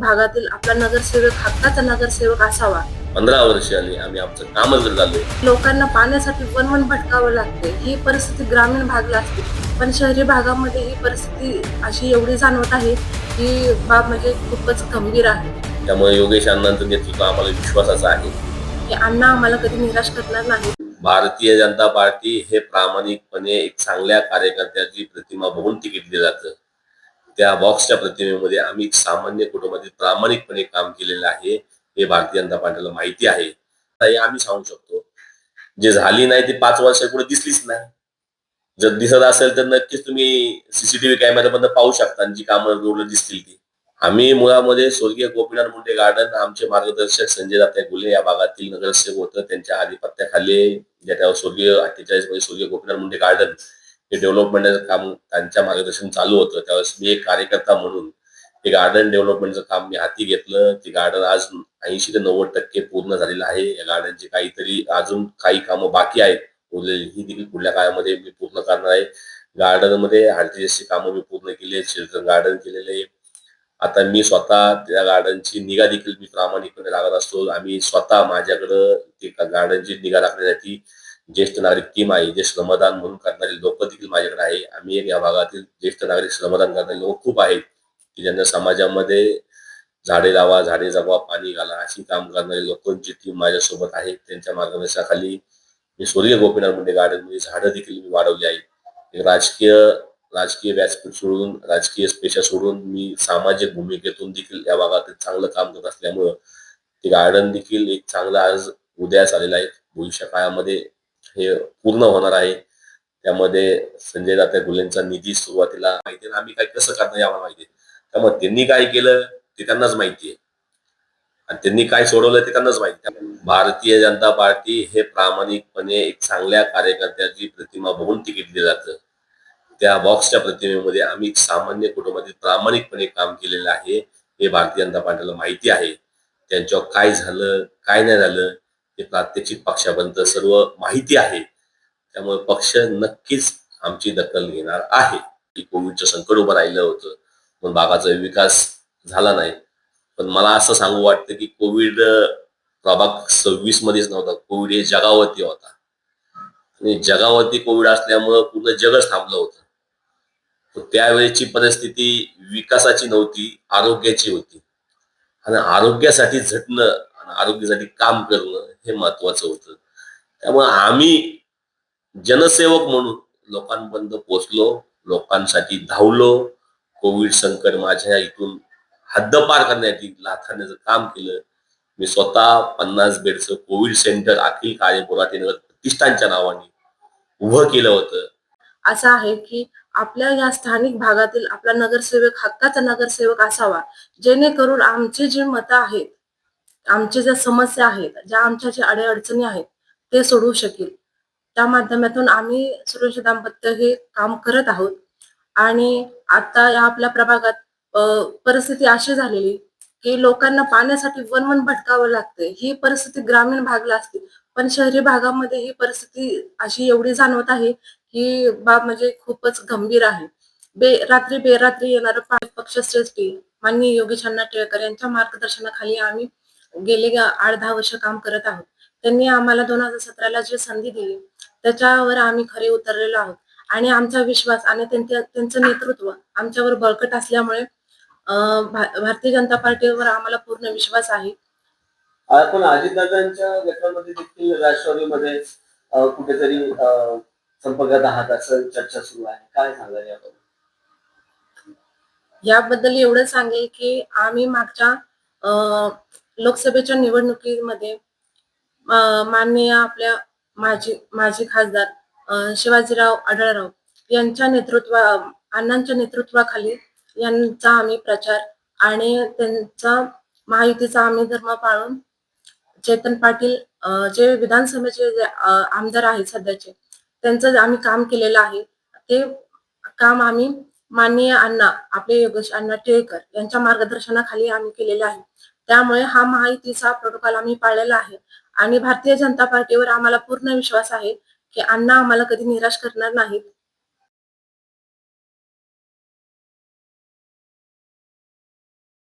भागातील आपला नगरसेवक हक्काचा नगरसेवक असावा. पंधरा वर्षांनी आम्ही आमचं कामच आलोय लोकांना पाण्यासाठी वनवन भटकावं लागते. ही परिस्थिती ग्रामीण भागला असते. पण शहरी भागामध्ये ही परिस्थिती अशी एवढी जाणवत आहे की बाब म्हणजे खूपच गंभीर आहे. त्यामुळे योगेश अण्णांचं नेतृत्व आम्हाला विश्वासाचं आहे. की अण्णा आम्हाला कधी निराश करणार नाही भारतीय जनता पार्टी हे प्रामाणिकपणे एक चांगल्या कार्यकर्त्याची प्रतिमा बघून तिकीट दिलं जातं. त्या बॉक्सच्या प्रतिमेमध्ये आम्ही सामान्य कुटुंबातील प्रामाणिकपणे काम केलेलं आहे हे भारतीय जनता पार्टीला माहिती आहे. हे आम्ही सांगू शकतो. जे झाली नाही ती पाच वर्ष पुढे दिसलीच नाही. जर दिसत असेल तर नक्कीच तुम्ही सीसीटीव्ही कॅमेऱ्यामधून पाहू शकता आणि जी कामं रोडला दिसतील ती. आम्ही मुळामध्ये स्वर्गीय गोपीनाथ मुंडे गार्डन आमचे मार्गदर्शक संजय दात्या गुले या भागातील नगरसेवक होतं. त्यांच्या आधिपत्याखाली ज्या स्वर्गीय अठ्ठेचाळीसमध्ये स्वर्गीय गोपीनाथ मुंडे गार्डन हे डेव्हलपमेंटचं काम त्यांच्या मार्गदर्शन चालू होतं त्यावेळेस मी एक कार्यकर्ता म्हणून ते गार्डन डेव्हलपमेंटचं काम मी हाती घेतलं. ते गार्डन आज ऐंशी ते नव्वद टक्के पूर्ण झालेलं आहे. या गार्डनची काहीतरी अजून काही कामं बाकी आहेत. उरलेली ही देखील पुढल्या काळामध्ये मी पूर्ण करणार आहे. गार्डनमध्ये मध्ये कामं मी पूर्ण केली. आहेत चिल्ड्रन गार्डन केलेले आहे. आता मी स्वतः त्या गार्डनची निगा देखील मी प्रामाणिकपणे लागत असतो. आम्ही स्वतः माझ्याकडं ते गार्डनची निगा राखण्यासाठी ज्येष्ठ नागरिक टीम आहे जे श्रमदान म्हणून करणारे लोक देखील माझ्याकडे आहे. आम्ही एक या भागातील ज्येष्ठ नागरिक श्रमदान करणारे लोक खूप आहेत की ज्यांना समाजामध्ये झाडे लावा झाडे जगवा पाणी घाला अशी काम करणारी लोकांची टीम माझ्यासोबत आहे. त्यांच्या मार्गदर्शनाखाली मी स्वर्गीय गोपीनाथ मुंडे गार्डनमध्ये झाडं देखील मी वाढवली आहे राजकीय राजकीय व्यासपीठ सोडून राजकीय पेशा सोडून मी सामाजिक भूमिकेतून देखील या भागात चांगलं काम करत असल्यामुळं ते गार्डन देखील एक चांगलं आज उदयास आलेलं आहे. भविष्य काळामध्ये हे पूर्ण होणार आहे. त्यामध्ये संजय दात्या गुलेंचा निधी सुरुवातीला माहिती आहे आम्ही काय कसं करणार आम्हाला माहिती आहे. त्यामुळे त्यांनी काय केलं ते त्यांनाच माहिती आहे. आणि त्यांनी काय सोडवलं ते त्यांनाच माहिती आहे. भारतीय जनता पार्टी हे प्रामाणिकपणे एक चांगल्या कार्यकर्त्याची प्रतिमा बघून तिकीट दिलं जातं. त्या बॉक्सच्या प्रतिमेमध्ये आम्ही सामान्य कुटुंबातील प्रामाणिकपणे काम केलेलं आहे. हे भारतीय जनता पार्टीला माहिती आहे. त्यांच्यावर काय झालं काय नाही झालं हे प्रात्यक्षिक पक्षाबद्दल सर्व माहिती आहे त्यामुळे पक्ष नक्कीच आमची दखल घेणार आहे. की कोविडचं संकट उभं राहिलं होतं पण भागाचा विकास झाला नाही. पण मला असं सांगू वाटतं की कोविड प्रभाग सव्वीस मध्येच नव्हता. कोविड हे जगावरती होता. आणि जगावरती कोविड असल्यामुळं पूर्ण जगच थांबलं होतं. तर त्यावेळेची परिस्थिती विकासाची नव्हती आरोग्याची होती. आणि आरोग्यासाठी झटणं आरोग्यासाठी काम करणं हे महत्वाचं होतं. त्यामुळे आम्ही जनसेवक म्हणून लोकांपर्यंत पोचलो लोकांसाठी धावलो कोविड संकट माझ्या इथून हद्दपार करण्यासाठी लाथारण्याचं काम केलं. मी स्वतः पन्नास बेडचं कोविड सेंटर अखिल कार्य नगर प्रतिष्ठानच्या नावाने उभं केलं होतं. असं आहे की आपल्या या स्थानिक भागातील आपला नगरसेवक हक्काचा नगरसेवक असावा जेणेकरून आमचे जे मतं आहेत आमच्या ज्या समस्या आहेत ज्या आमच्या ज्या अडेअडचणी आहेत ते सोडवू शकेल. त्या माध्यमातून आम्ही सुरेश दाम्पत्य हे काम करत आहोत. आणि आता या आपल्या प्रभागात परिस्थिती अशी झालेली की लोकांना पाण्यासाठी वनवन भटकावं लागते ही परिस्थिती ग्रामीण भागला असते. पण शहरी भागामध्ये ही परिस्थिती अशी एवढी जाणवत आहे की बाब म्हणजे खूपच गंभीर आहे. बे रात्री बेरात्री येणारं पक्षश्रेष्ठी माननीय योगेश अण्णा टिळकर यांच्या मार्गदर्शनाखाली आम्ही गेले आठ दहा वर्ष काम करत आहोत. त्यांनी आम्हाला दोन हजार सतराला जी संधी दिली त्याच्यावर आम्ही खरे उतरलेलो आहोत. आणि आमचा विश्वास आणि त्यांच्या त्यांचं नेतृत्व आमच्यावर बळकट असल्यामुळे भारतीय जनता पार्टीवर आम्हाला पूर्ण विश्वास आहे. आपण अजितदादांच्या गटामध्ये देखील राष्ट्रवादीमध्ये कुठेतरी संपर्कात आहात असं चर्चा सुरू आहे. काय सांगाल याबद्दल? याबद्दल एवढं सांगेल की आम्ही मागच्या अं, लोकसभेच्या निवडणुकीमध्ये माननीय आपल्या माजी माजी खासदार शिवाजीराव आढळराव यांच्या नेतृत्वा अण्णांच्या नेतृत्वाखाली यांचा आम्ही प्रचार आणि त्यांचा महायुतीचा आम्ही धर्म पाळून चेतन पाटील जे विधानसभेचे जे, आमदार आहेत सध्याचे त्यांचं आम्ही काम केलेलं आहे ते काम आम्ही माननीय अण्णा आपले योगेश अण्णा टिळकर यांच्या मार्गदर्शनाखाली आम्ही केलेले आहे. त्यामुळे हा महायुतीचा प्रोटोकॉल आम्ही पाळलेला आहे. आणि भारतीय जनता पार्टीवर आम्हाला पूर्ण विश्वास आहे की अण्णा आम्हाला कधी निराश करणार नाहीत.